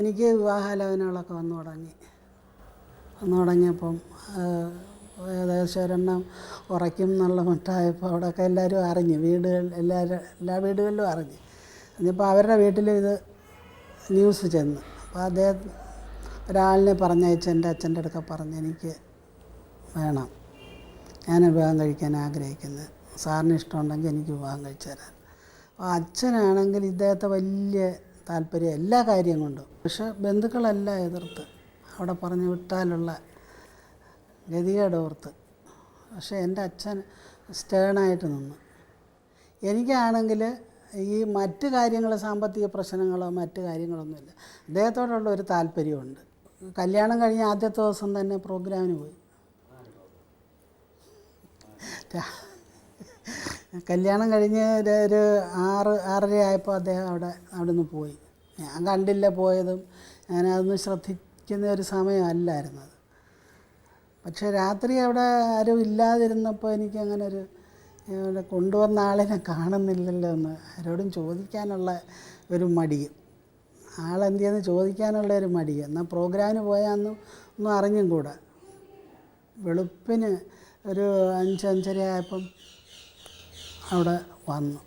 എനിക്ക് വിവാഹാലോചനകളൊക്കെ വന്നു തുടങ്ങി. വന്നു തുടങ്ങിയപ്പം ഏകദേശം ഒരെണ്ണം ഉറയ്ക്കും എന്നുള്ള മട്ടായപ്പോൾ അവിടെയൊക്കെ എല്ലാവരും അറിഞ്ഞു. വീടുകൾ എല്ലാവരും എല്ലാ വീടുകളിലും അറിഞ്ഞു. എന്നിപ്പോൾ അവരുടെ വീട്ടിലും ഇത് ന്യൂസ് ചെന്ന്. അപ്പോൾ അദ്ദേഹം ഒരാളിനെ പറഞ്ഞയച്ച് എന്റെ അച്ഛന്റെ അടുക്ക പറഞ്ഞ് എനിക്ക് വേണം. ഞാൻ വിവാഹം കഴിക്കാൻ ആഗ്രഹിക്കുന്നത്. സാറിന് ഇഷ്ടമുണ്ടെങ്കിൽ എനിക്ക് വിവാഹം കഴിച്ചു തരാൻ. അപ്പോൾ അച്ഛനാണെങ്കിൽ ഇദ്ദേഹത്തെ വലിയ താല്പര്യം എല്ലാ കാര്യം കൊണ്ടും. പക്ഷെ ബന്ധുക്കളല്ല എതിർത്ത് അവിടെ പറഞ്ഞു വിട്ടാലുള്ള ഗതികേട് ഓർത്ത്. പക്ഷേ എന്റെ അച്ഛൻ സ്റ്റേണായിട്ട് നിന്നു. എനിക്കാണെങ്കിൽ ഈ മറ്റ് കാര്യങ്ങൾ സാമ്പത്തിക പ്രശ്നങ്ങളോ മറ്റ് കാര്യങ്ങളൊന്നുമില്ല അദ്ദേഹത്തോടുള്ള ഒരു താല്പര്യമുണ്ട്. കല്യാണം കഴിഞ്ഞ ആദ്യത്തെ ദിവസം തന്നെ പ്രോഗ്രാമിന് പോയി. കല്യാണം കഴിഞ്ഞ് ഒരു- ആറ് ആറര ആയപ്പോൾ അദ്ദേഹം അവിടെ അവിടെ നിന്ന് പോയി. ഞാൻ കണ്ടില്ല പോയതും. ഞാൻ അതൊന്നും ശ്രദ്ധിക്കുന്ന ഒരു സമയമല്ലായിരുന്നു പക്ഷേ രാത്രി അവിടെ ആരും ഇല്ലാതിരുന്നപ്പോൾ എനിക്കങ്ങനെ ഒരു ഇവിടെ കൊണ്ടുവന്ന ആളിനെ കാണുന്നില്ലല്ലോ എന്ന് ആരോടും ചോദിക്കാനുള്ള ഒരു മടിയും ആളെന്തിയെന്ന് ചോദിക്കാനുള്ള ഒരു മടി. എന്നാൽ പ്രോഗ്രാമിന് പോയാന്നും ഒന്നും അറിഞ്ഞും കൂടാ. വെളുപ്പിന് ഒരു അഞ്ച് അഞ്ചര ആയപ്പം അവിടെ വന്നു.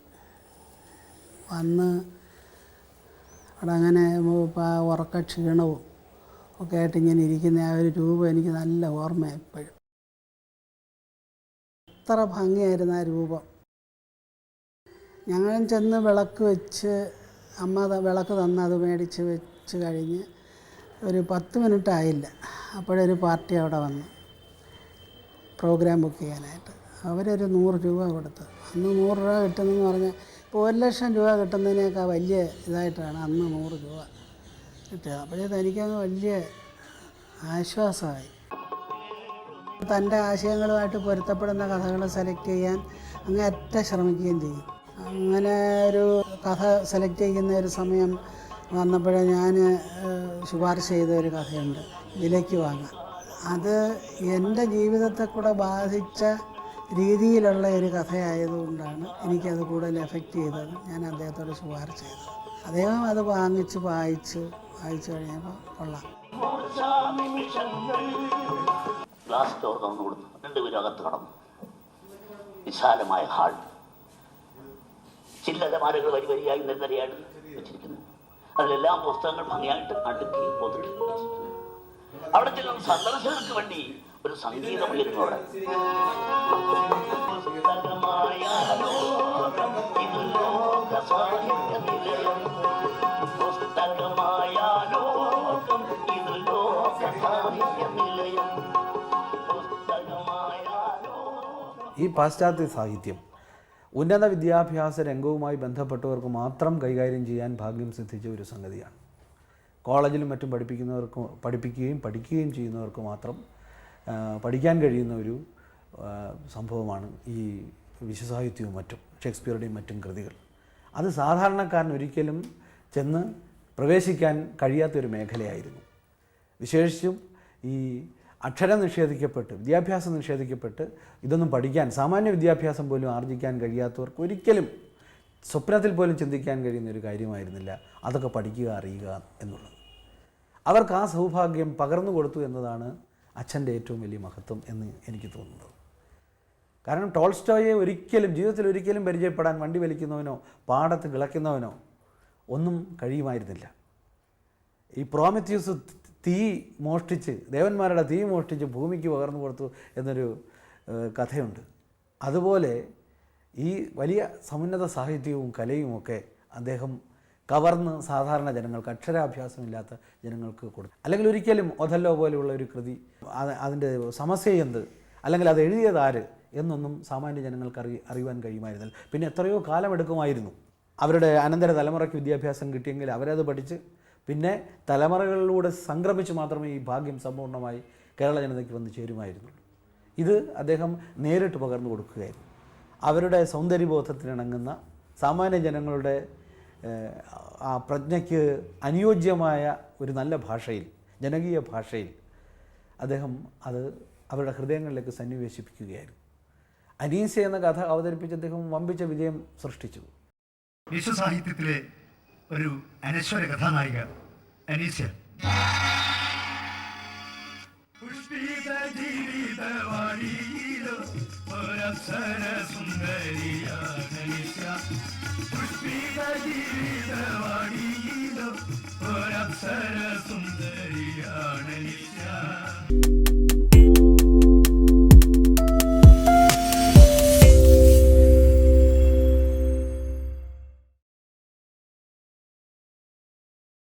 വന്ന് പ- ഉറക്ക ക്ഷീണവും ഒക്കെ ആയിട്ട് ഇങ്ങനെ ഇരിക്കുന്ന ആ ഒരു രൂപം എനിക്ക് നല്ല ഓർമ്മയാണ് ഇപ്പോഴും. അത്ര ഭംഗിയായിരുന്നു ആ രൂപം. ഞങ്ങളും ചെന്ന് വിളക്ക് വെച്ച് അമ്മ വിളക്ക് തന്ന് അത് മേടിച്ച് വെച്ച് കഴിഞ്ഞ് ഒരു പത്ത് മിനിറ്റ് ആയില്ല. അപ്പോഴൊരു പാർട്ടി അവിടെ വന്നു. പ്രോഗ്രാം ബുക്ക് ചെയ്യാനായിട്ട്. അവരൊരു നൂറ് രൂപ കൊടുത്തു. അന്ന് നൂറ് രൂപ കിട്ടുന്നതെന്ന് പറഞ്ഞാൽ ഒരു ലക്ഷം രൂപ കിട്ടുന്നതിനേക്കാൾ വലിയ ഇതായിട്ടാണ് അന്ന് നൂറ് രൂപ കിട്ടിയത്. അപ്പോഴേ തനിക്കങ്ങ് വലിയ ആശ്വാസമായി. തന്റെ ആശയങ്ങളുമായിട്ട് പൊരുത്തപ്പെടുന്ന കഥകൾ സെലക്ട് ചെയ്യാൻ അങ്ങേയറ്റ ശ്രമിക്കുകയും ചെയ്യും അങ്ങനെ ഒരു കഥ സെലക്ട് ചെയ്യുന്ന ഒരു സമയം വന്നപ്പോഴേ ഞാൻ ശുപാർശ ചെയ്ത ഒരു കഥയുണ്ട്. വിലയ്ക്ക് വാങ്ങാൻ അത് എന്റെ ജീവിതത്തെ കൂടെ ബാധിച്ച രീതിയിലുള്ള ഒരു കഥയായതുകൊണ്ടാണ് എനിക്കത് കൂടുതൽ എഫക്റ്റ് ചെയ്തത്. ഞാൻ അദ്ദേഹത്തോട് ശുപാർശ ചെയ്തത്. അദ്ദേഹം അത് വാങ്ങിച്ച് വായിച്ച് വായിച്ചു കഴിഞ്ഞപ്പോൾ കൊള്ളാം. ഗ്ലാസ് ഡോർ തുറന്നു കൊടുത്തു. രണ്ടുപേരും അകത്ത് കടന്നു. വിശാലമായ ഹാൾ ചില്ലലമാരകൾ വരി വരിയായി നിരനിരയായിട്ട് വെച്ചിരിക്കുന്നു. അതിലെല്ലാം പുസ്തകങ്ങൾ ഭംഗിയായിട്ട് അടുക്കി ഒതുക്കി വെച്ചിരിക്കുന്നു. അവിടെ ചെല്ലുന്ന സന്ദർശകർക്ക് വേണ്ടി ഒരു സംഗീതം ഉയരുന്നു അവിടെ. ഈ പാശ്ചാത്യ സാഹിത്യം ഉന്നത വിദ്യാഭ്യാസ രംഗവുമായി ബന്ധപ്പെട്ടവർക്ക് മാത്രം കൈകാര്യം ചെയ്യാൻ ഭാഗ്യം സിദ്ധിച്ച ഒരു സംഗതിയാണ്. കോളേജിലും മറ്റും പഠിപ്പിക്കുന്നവർക്ക് പഠിപ്പിക്കുകയും പഠിക്കുകയും ചെയ്യുന്നവർക്ക് മാത്രം പഠിക്കാൻ കഴിയുന്ന ഒരു സംഭവമാണ് ഈ വിശ്വസാഹിത്യവും മറ്റും ഷേക്സ്പിയറുടെയും മറ്റും കൃതികൾ. അത് സാധാരണക്കാരൻ ഒരിക്കലും ചെന്ന് പ്രവേശിക്കാൻ കഴിയാത്തൊരു മേഖലയായിരുന്നു. വിശേഷിച്ചും ഈ അക്ഷരം നിഷേധിക്കപ്പെട്ട് വിദ്യാഭ്യാസം നിഷേധിക്കപ്പെട്ട് ഇതൊന്നും പഠിക്കാൻ സാമാന്യ വിദ്യാഭ്യാസം പോലും ആർജിക്കാൻ കഴിയാത്തവർക്ക് ഒരിക്കലും സ്വപ്നത്തിൽ പോലും ചിന്തിക്കാൻ കഴിയുന്ന ഒരു കാര്യമായിരുന്നില്ല. അതൊക്കെ പഠിക്കുക അറിയുക എന്നുള്ളത്. അവർക്ക് ആ സൗഭാഗ്യം പകർന്നു കൊടുത്തു എന്നതാണ് അച്ഛന്റെ ഏറ്റവും വലിയ മഹത്വം എന്ന് എനിക്ക് തോന്നുന്നത്. കാരണം ടോൾസ്റ്റോയെ ഒരിക്കലും ജീവിതത്തിൽ ഒരിക്കലും പരിചയപ്പെടാൻ വണ്ടി വലിക്കുന്നവനോ പാടത്ത് കിളയ്ക്കുന്നവനോ ഒന്നും കഴിയുമായിരുന്നില്ല. ഈ പ്രോമിത്യൂസ് തീ മോഷ്ടിച്ച് ദേവന്മാരുടെ തീ മോഷ്ടിച്ച് ഭൂമിക്ക് പകർന്നു കൊടുത്തു എന്നൊരു കഥയുണ്ട്. അതുപോലെ ഈ വലിയ സമുന്നത സാഹിത്യവും കലയുമൊക്കെ അദ്ദേഹം കവർന്ന് സാധാരണ ജനങ്ങൾക്ക് അക്ഷരാഭ്യാസമില്ലാത്ത ജനങ്ങൾക്ക് കൊടുത്തു അല്ലെങ്കിൽ ഒരിക്കലും ഒഥല്ലോ പോലെയുള്ള ഒരു കൃതി അത് അതിന്റെ സമസ്യ എന്ത്? അല്ലെങ്കിൽ അത് എഴുതിയത് ആര്? എന്നൊന്നും സാമാന്യ ജനങ്ങൾക്ക് അറി അറിയുവാൻ കഴിയുമായിരുന്നില്ല. പിന്നെ എത്രയോ കാലമെടുക്കുമായിരുന്നു. അവരുടെ അനന്തര തലമുറയ്ക്ക് വിദ്യാഭ്യാസം കിട്ടിയെങ്കിൽ അവരത് പഠിച്ച് പിന്നെ തലമുറകളിലൂടെ സംക്രമിച്ച് മാത്രമേ ഈ ഭാഗ്യം സമ്പൂർണമായി കേരള ജനതയ്ക്ക് വന്ന് ചേരുമായിരുന്നുള്ളൂ ഇത് അദ്ദേഹം നേരിട്ട് പകർന്നു കൊടുക്കുകയായിരുന്നു. അവരുടെ സൗന്ദര്യബോധത്തിനിണങ്ങുന്ന സാമാന്യ ജനങ്ങളുടെ ആ പ്രജ്ഞയ്ക്ക് അനുയോജ്യമായ ഒരു നല്ല ഭാഷയിൽ ജനകീയ ഭാഷയിൽ അദ്ദേഹം അത് അവരുടെ ഹൃദയങ്ങളിലേക്ക് സന്നിവേശിപ്പിക്കുകയായിരുന്നു. അനീസ എന്ന കഥ അവതരിപ്പിച്ച് അദ്ദേഹം വമ്പിച്ച വിജയം സൃഷ്ടിച്ചു. വിശ്വസാഹിത്യത്തിലെ ഒരു അനശ്വര കഥാനായിക അനീസ. പുഷ്പിത ജീവിതവാടിയിലോ ഒരപ്സര ജീവിതവാടിയിലോ ഒരപ്സര സുന്ദരിയാണ് അനീഷ